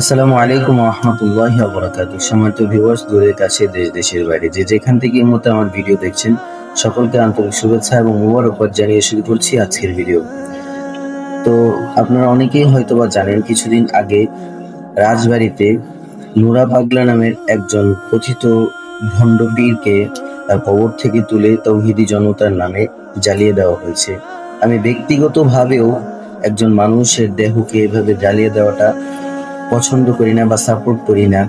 আসসালামু আলাইকুম রহমতুল্লাহ বরাকাত সম্মানিত ভিউয়ার্স দূরের কাছে দেশ, দেশের বাইরে যে যেখান থেকে এই মুহূর্তে আমার ভিডিও দেখছেন, সকলকে আন্তরিক শুভেচ্ছা এবং মুবারকবাদ জানিয়ে শুরু করছি আজকের ভিডিও তো আপনারা অনেকেই হয়তোবা জানেন, কিছুদিন আগে রাজবাড়িতে নুরা পাগলা নামের একজন কথিত ভণ্ড পীরকে কবর থেকে তুলে তৌহিদি জনতার নামে জ্বালিয়ে দেওয়া হয়েছে। আমি ব্যক্তিগতভাবেও একজন মানুষের দেহকে এভাবে জ্বালিয়ে দেওয়াটা পছন্দ করি না বা সাপোর্ট করি না,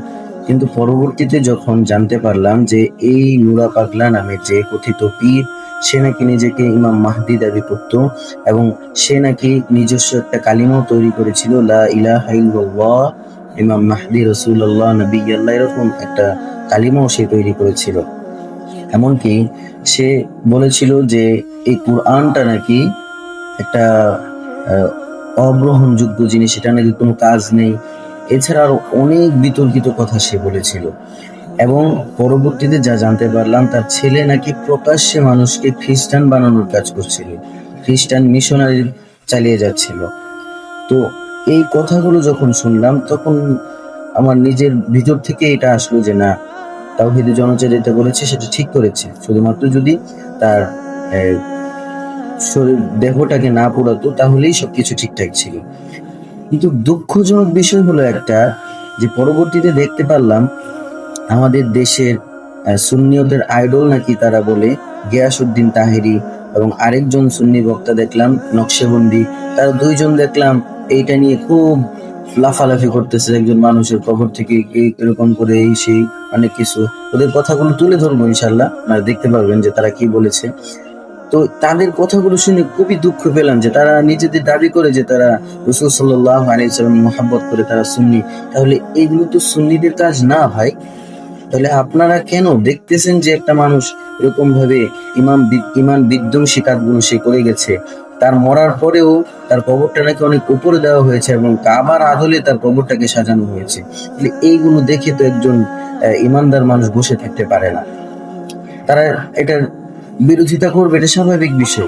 কিন্তু পরবর্তীতে যখন জানতে পারলাম যে এই নুরা পাগলা নামে যে কথিত পীর, সে নাকি নিজেকে ইমাম মাহদি দাবি করত এবং সে নাকি নিজস্ব একটা কালিমাও তৈরি করেছিল, লা ইলাহা ইমাম মাহদি রসুল্লাহ নবী আল্লাহ এরকম একটা কালিমাও সে তৈরি করেছিল। এমনকি সে বলেছিল যে এই কোরআনটা নাকি একটা অগ্রহণযোগ্য জিনিস এটা নাকি কোনো কাজ নেই এছাড়া আরও অনেক বিতর্কিত কথা সে বলেছিল। এবং পরবর্তীতে যা জানতে পারলাম, তার ছেলে নাকি প্রকাশ্যে মানুষকে খ্রিস্টান বানানোর কাজ করছিল। খ্রিস্টান মিশনারি চালিয়ে যাচ্ছিল। তো এই কথাগুলো যখন শুনলাম, তখন আমার নিজের ভিতর থেকে এটা আসলো যে, না, তাওহিদি জনচে যেটা বলেছে, সেটা ঠিক করেছে। শুধুমাত্র যদি তার শরীর, দেহটাকে না পোড়াতো, তাহলেই সবকিছু ঠিকঠাক ছিল। কিন্তু দুঃখজনক বিষয় হলো একটা যে পরবর্তীতে দেখতে পারলাম আমাদের দেশের সুন্নিয়তের আইডল নাকি তারা বলে গিয়াসউদ্দিন তাহেরি এবং আরেকজন সুন্নি বক্তা দেখলাম, নকশেবন্দি। তারা দুইজন দেখলাম এইটা নিয়ে খুব লাফালাফি করতেছে একজন মানুষের কবর থেকে এরকম করে এই সেই অনেক কিছু। ওদের কথাগুলো তুলে ধরবো ইনশাল্লাহ। আপনারা দেখতে পারবেন যে তারা কি বলেছে। তো তাদের কথাগুলো শুনে খুবই দুঃখ পেলাম যে তারা নিজেদের দাবি করে যে তারা রসুল সাল্লাহ মোহাব্বত করে তারা সুন্নি। তাহলে এইগুলো তো সুন্নিদের কাজ না ভাই। তাহলে আপনারা কেন দেখতেছেন যে একটা মানুষ এরকম ভাবে ইমাম ইমান বিধ্বংসী কাজগুলো সে করে গেছে? তার মরার পরেও তার কবরটা নাকি অনেক উপরে দেওয়া হয়েছে এবং কাবার আদলে তার কবরটাকে সাজানো হয়েছে। তাহলে এইগুলো দেখে তো একজন ইমানদার মানুষ বসে থাকতে পারে না। তারা এটার বিরোধিতা করবে এটা স্বাভাবিক বিষয়।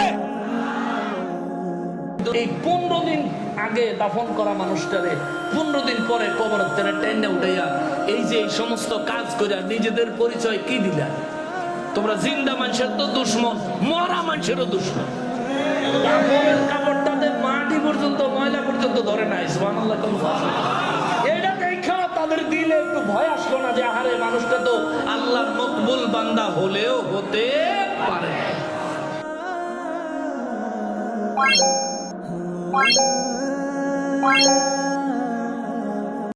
এই পনেরো দিন আগে দাফন করা মানুষটারে, পনেরো দিন পরে কবর তেরে টেন্ডে উঠাইয়া এই যে এই সমস্ত কাজ করে নিজেদের পরিচয় কি দিলা? তোমরা জিন্দা মানুষের তো দুশ্মন, মরা মানুষেরও দুশ্মন। মানুষটা তো আল্লাহর মকবুল বান্দা হলেও হতে পারে। You.